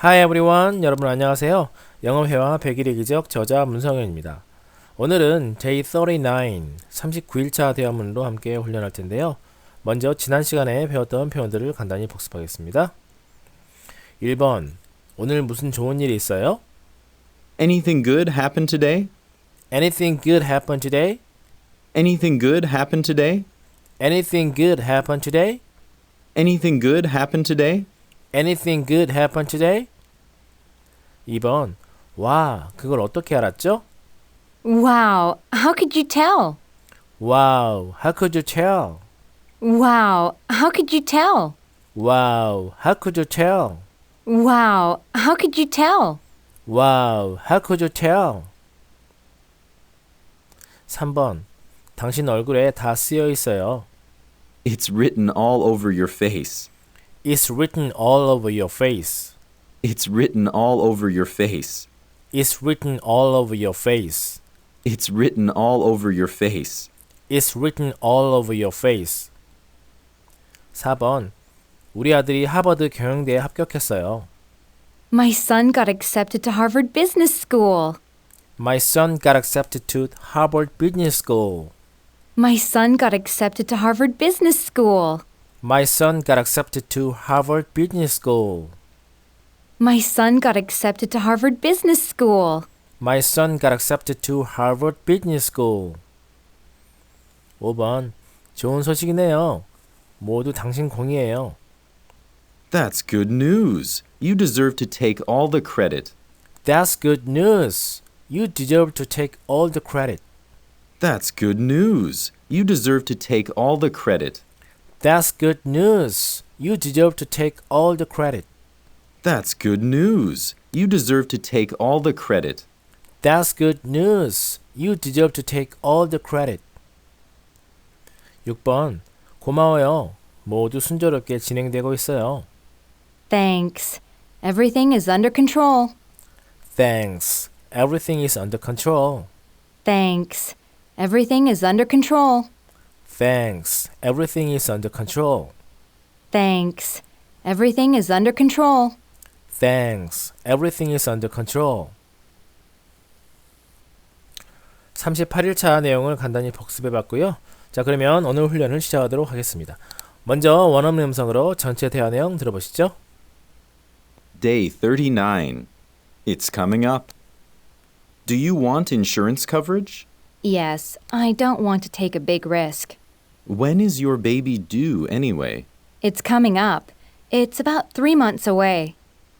Hi everyone. 여러분 안녕하세요. 영어회화 100일의 기적 저자 문성현입니다. 오늘은 J39 39일차 대화문으로 함께 훈련할 텐데요. 먼저 지난 시간에 배웠던 표현들을 간단히 복습하겠습니다. 1번 오늘 무슨 좋은 일이 있어요? Anything good happen today? Anything good happen today? Anything good happen today? Anything good happen today? Anything good happen today? Anything good happen today? 2번 와, 그걸 어떻게 알았죠? Wow, how could you tell? Wow, how could you tell? Wow, how could you tell? Wow, how could you tell? Wow, how could you tell? Wow, how could you tell? 3번 당신 얼굴에 다 쓰여 있어요. It's written all over your face. It's written all over your face. It's written all over your face. It's written all over your face. It's written all over your face. It's written all over your face. 4번 우리 아들이 하버드 경영대에 합격했어요. My son got accepted to Harvard Business School. My son got accepted to Harvard Business School. My son got accepted to Harvard Business School. My son got accepted to Harvard Business School. My son got accepted to Harvard Business School. My son got accepted to Harvard Business School. 5번 좋은 소식이네요. 모두 당신 공이에요. That's good news. You deserve to take all the credit. That's good news. You deserve to take all the credit. That's good news. You deserve to take all the credit. That's good news. You deserve to take all the credit. That's good news. You deserve to take all the credit. That's good news. You deserve to take all the credit. 6번 고마워요. 모두 순조롭게 진행되고 있어요. Thanks. Everything is under control. Thanks. Everything is under control. Thanks. Everything is under control. Thanks. Everything is under control. Thanks. Everything is under control. Thanks. Everything is under control. 38일차 내용을 간단히 복습해 봤고요. 자, 그러면 오늘 훈련을 시작하도록 하겠습니다. 먼저 원어민 음성으로 전체 대화 내용 들어보시죠. Day 39. It's coming up. Do you want insurance coverage? Yes, I don't want to take a big risk. When is your baby due anyway? It's coming up. It's about three months away.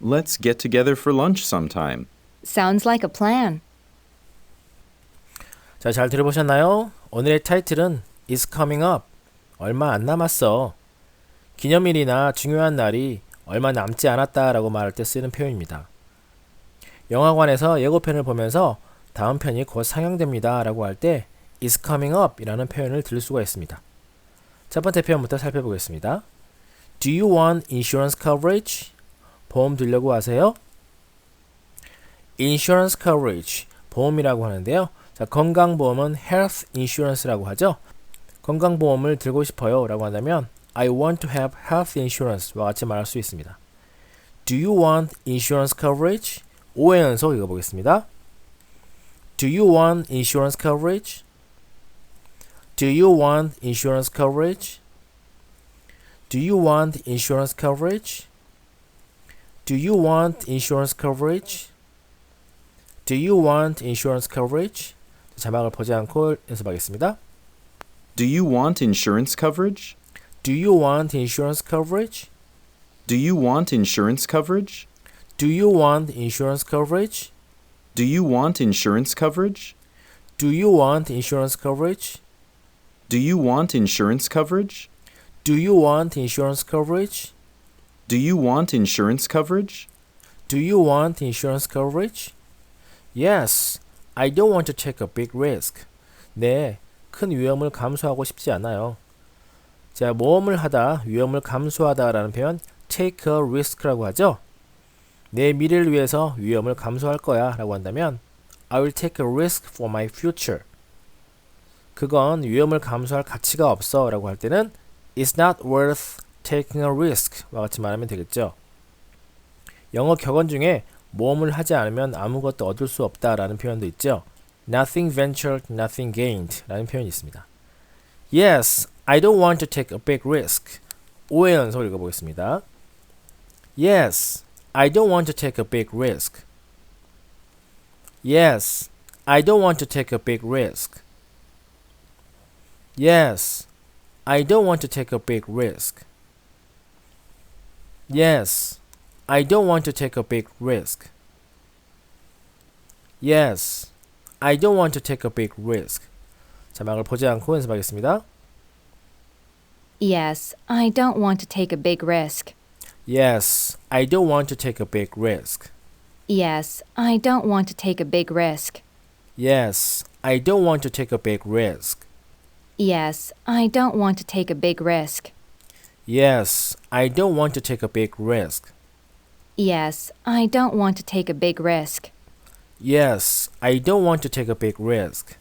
Let's get together for lunch sometime. Sounds like a plan. 자, 잘 들어보셨나요? 오늘의 타이틀은 Is coming up. 얼마 안 남았어. 기념일이나 중요한 날이 얼마 남지 않았다라고 말할 때 쓰는 표현입니다. 영화관에서 예고편을 보면서 다음 편이 곧 상영됩니다 라고 할 때 is coming up 이라는 표현을 들을 수가 있습니다. 첫 번째 표현부터 살펴보겠습니다. Do you want insurance coverage? 보험 들려고 하세요? insurance coverage, 보험이라고 하는데요. 자, 건강보험은 health insurance라고 하죠. 건강보험을 들고 싶어요 라고 한다면 I want to have health insurance와 같이 말할 수 있습니다. Do you want insurance coverage? 5회 연속 읽어보겠습니다. Do you want insurance coverage? Do you want insurance coverage? Do you want insurance coverage? Do you want insurance coverage? Do you want insurance coverage? 자막을 보지 않고 연습하겠습니다. Do you want insurance coverage? Do you want insurance coverage? Do you want insurance coverage? Do you want insurance coverage? Do you want insurance coverage? Do you want insurance coverage? Do you want insurance coverage? Do you want insurance coverage? Do you want insurance coverage? Do you want insurance coverage? Yes, I don't want to take a big risk. 네, 큰 위험을 감수하고 싶지 않아요. 자, 모험을 하다, 위험을 감수하다라는 표현 take a risk라고 하죠. 내 미래를 위해서 위험을 감수할 거야 라고 한다면 I will take a risk for my future. 그건 위험을 감수할 가치가 없어 라고 할 때는 It's not worth taking a risk와 같이 말하면 되겠죠. 영어 격언 중에 모험을 하지 않으면 아무것도 얻을 수 없다 라는 표현도 있죠. Nothing ventured, nothing gained 라는 표현이 있습니다. Yes, I don't want to take a big risk. 5회 연속 읽어보겠습니다. Yes, I don't want to take a big risk. Yes, I don't want to take a big risk. Yes, I don't want to take a big risk. Yes, I don't want to take a big risk. Yes, I don't want to take a big risk. 자막을 보지 않고 연습하겠습니다. Yes, I don't want to take a big risk. Yes, I don't want to take a big risk. Yes, I don't want to take a big risk. Yes, I don't want to take a big risk. Yes, I don't want to take a big risk. Yes, I don't want to take a big risk. Yes, I don't want to take a big risk. Yes, I don't want to take a big risk.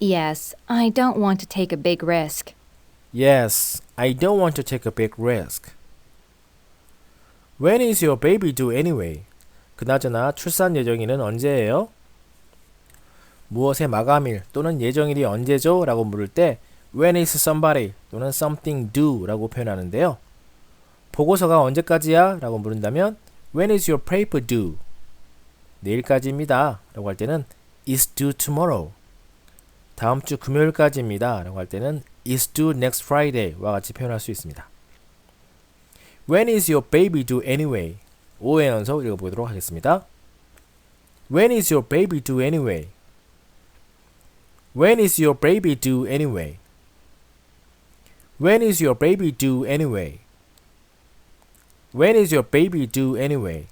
Yes, I don't want to take a big risk. Yes, I don't want to take a big risk. When is your baby due anyway? 그나저나 출산 예정일은 언제예요? 무엇의 마감일 또는 예정일이 언제죠? 라고 물을 때 When is somebody 또는 something due 라고 표현하는데요. 보고서가 언제까지야? 라고 물은다면 When is your paper due? 내일까지입니다. 라고 할 때는 It's due tomorrow. 다음 주 금요일까지입니다. 라고 할 때는 is due next Friday와 같이 표현할 수 있습니다. When is your baby due anyway? 5회 연속 읽어보도록 하겠습니다. When is your baby due anyway? When is your baby due anyway? When is your baby due anyway? When is your baby due anyway?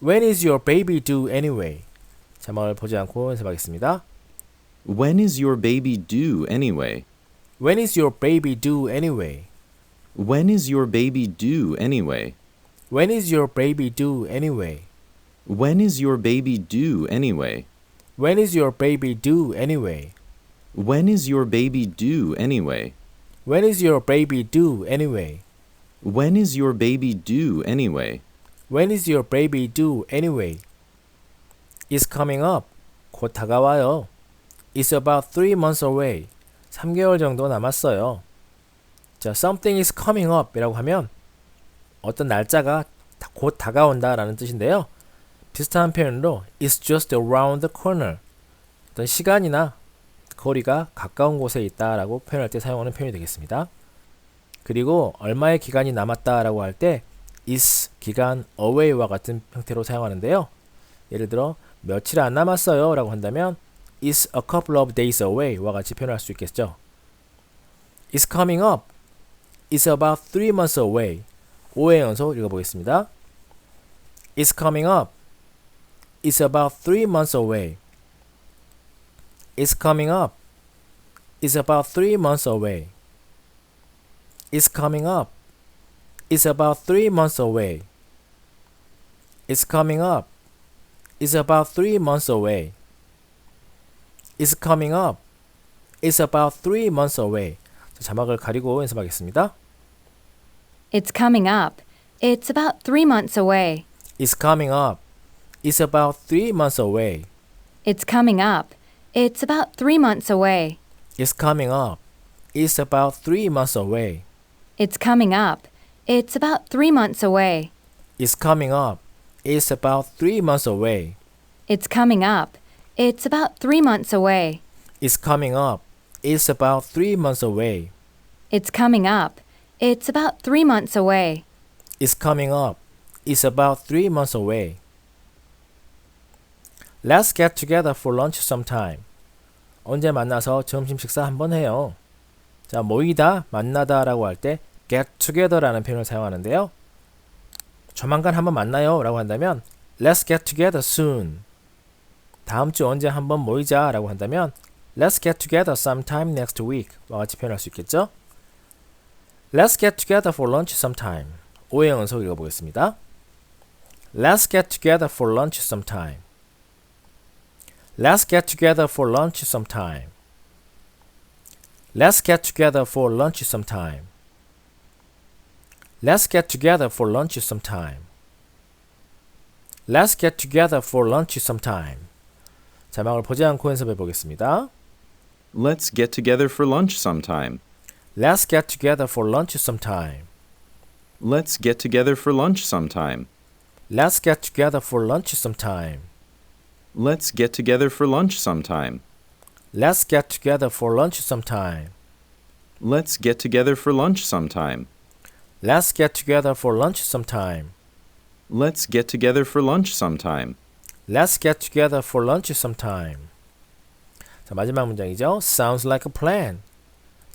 When is your baby due anyway? 자막을 보지 않고 연습하겠습니다. When is your baby due anyway? When is your baby due anyway? When is your baby due anyway? When is your baby due anyway? When is your baby due anyway? When is your baby due anyway? When is your baby due anyway? When is your baby due anyway? When is your baby due anyway? When is your baby due anyway? It's coming up. 곧 다가와요. It's about three months away. 3개월 정도 남았어요. 자, something is coming up 이라고 하면 어떤 날짜가 다- 곧 다가온다 라는 뜻인데요. 비슷한 표현으로 It's just around the corner. 어떤 시간이나 거리가 가까운 곳에 있다 라고 표현할 때 사용하는 표현이 되겠습니다. 그리고 얼마의 기간이 남았다라고 할 때 is 기간 away와 같은 형태로 사용하는데요. 예를 들어 며칠 안 남았어요라고 한다면 is a couple of days away와 같이 표현할 수 있겠죠. is coming up. Is about three months away. 5회 연속 읽어보겠습니다. is coming up. is about three months away. is coming up. is about three months away. is coming up. is about three months away. is coming up. is about three months away. is coming up. is about three months away. 자, 자막을 가리고 연습하겠습니다. It's coming up. It's about three months away. is coming up. It's about three months away. It's coming up. It's about three months away. It's coming up. It's about three months away. It's coming up. It's about three months away. is coming up. is about three months away. It's coming up. It's about three months away. is coming up. is about three months away. It's coming up. It's about three months away. is coming up. is about three months away. Let's get together for lunch sometime. 언제 만나서 점심 식사 한번 해요. 자, 모이다, 만나다 라고 할 때 get together라는 표현을 사용하는데요. 조만간 한번 만나요 라고 한다면 Let's get together soon. 다음 주 언제 한번 모이자 라고 한다면 Let's get together sometime next week와 같이 표현할 수 있겠죠? Let's get together for lunch sometime. 5회 연속 읽어보겠습니다. Let's get together for lunch sometime. Let's get together for lunch sometime. Let's get together for lunch sometime. Let's get together for lunch sometime. Let's get together for lunch sometime. 자막을 보지 않고 연습해 보겠습니다. Let's get together for lunch sometime. Let's get together for lunch sometime. Let's get together for lunch sometime. Let's get together for lunch sometime. Let's get together for lunch sometime. Let's get together for lunch sometime. Let's get together for lunch sometime. Let's get together for lunch sometime. Let's get together for lunch sometime. Let's get together for lunch sometime. 자, 마지막 문장이죠. Sounds like a plan.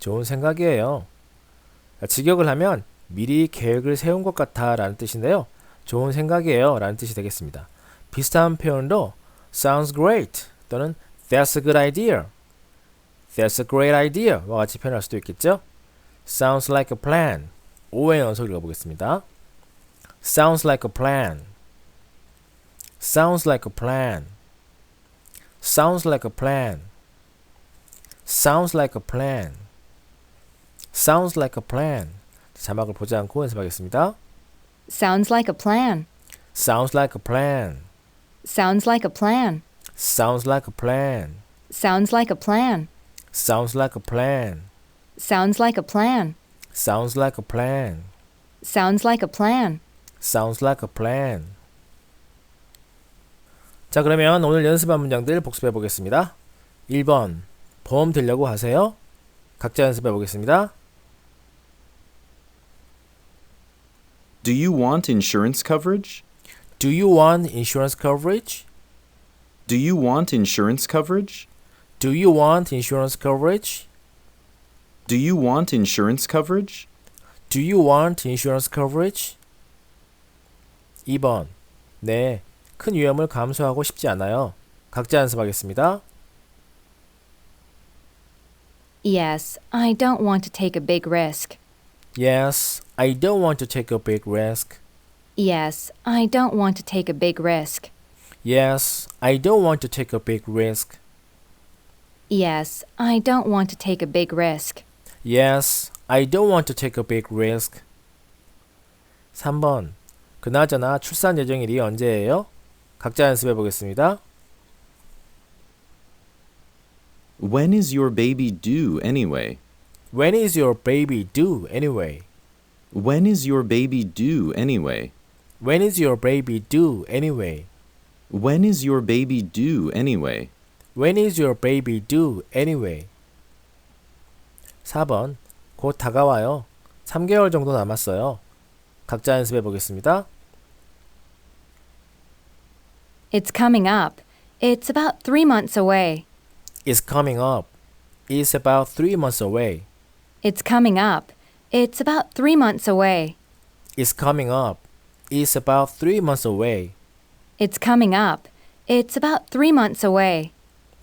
좋은 생각이에요. 자, 직역을 하면 미리 계획을 세운 것 같아 라는 뜻인데요. 좋은 생각이에요 라는 뜻이 되겠습니다. 비슷한 표현도 sounds great 또는 that's a good idea, that's a great idea 와 같이 표현할 수도 있겠죠. sounds like a plan. 5회 연속 읽어보겠습니다. sounds like a plan. sounds like a plan. sounds like a plan. sounds like a plan. Sounds like a plan. 자막을 보지 않고 연습하겠습니다. Sounds like a plan. sounds like a plan. Sounds like a plan. sounds like a plan. Sounds like a plan. sounds like a plan. Sounds like a plan. sounds like a plan. Sounds like a plan. sounds like a plan. 자, 그러면 오늘 연습한 문장들 복습해 보겠습니다. 1번. 보험 들려고 하세요? 각자 연습해 보겠습니다. Do you want insurance coverage? Do you want insurance coverage? Do you want insurance coverage? Do you want insurance coverage? Do you want insurance coverage? Do you want insurance coverage? 2번. 네. 큰 위험을 감수하고 싶지 않아요. 각자 연습하겠습니다. Yes, I don't want to take a big risk. Yes, I don't want to take a big risk. Yes, I don't want to take a big risk. Yes, I don't want to take a big risk. Yes, I don't want to take a big risk. Yes, I don't want to take a big risk. 3번. 그나저나 출산 예정일이 언제예요? 각자 연습해 보겠습니다. When is your baby due anyway? When is your baby due anyway? When is your baby due anyway? When is your baby due anyway? When is your baby due anyway? When is your baby due anyway? 4번. 곧 다가와요. 3개월 정도 남았어요. 각자 연습해 보겠습니다. It's coming up. It's about three months away. It's coming up. It's about three months away. It's coming up. It's about three months away. It's coming up. It's about three months away. It's coming up. It's about three months away.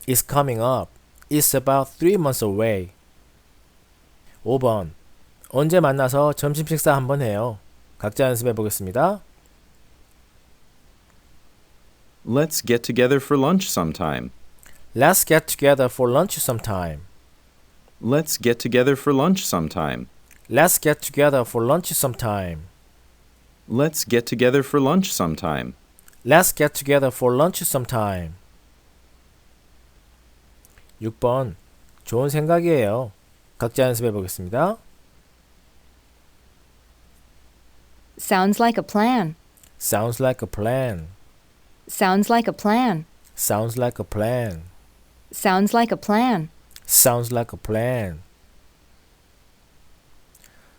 It's coming up. It's about three months away. 5번. 언제 만나서 점심 식사 한번 해요. 각자 연습해 보겠습니다. Let's get together for lunch sometime. Let's get together for lunch sometime. Let's get together for lunch sometime. Let's get together for lunch sometime. Let's get together for lunch sometime. Let's get together for lunch sometime. 6번. 좋은 생각이에요. 각자 연습해 보겠습니다. Sounds like a plan. Sounds like a plan. Sounds like a plan. Sounds like a plan. Sounds like a plan. Sounds like a plan.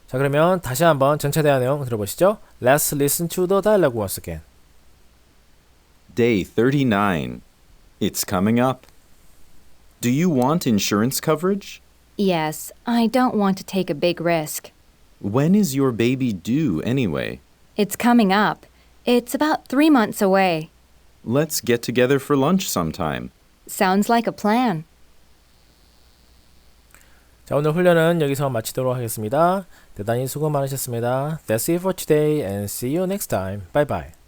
자, 그러면 다시 한번 전체 대화 내용 들어보시죠. Let's listen to the dialogue once again. Day 39. It's coming up. Do you want insurance coverage? Yes, I don't want to take a big risk. When is your baby due anyway? It's coming up. It's about three months away. Let's get together for lunch sometime. Sounds like a plan. 자, 오늘 훈련은 여기서 마치도록 하겠습니다. 대단히 수고 많으셨습니다. That's it for today and see you next time. Bye bye.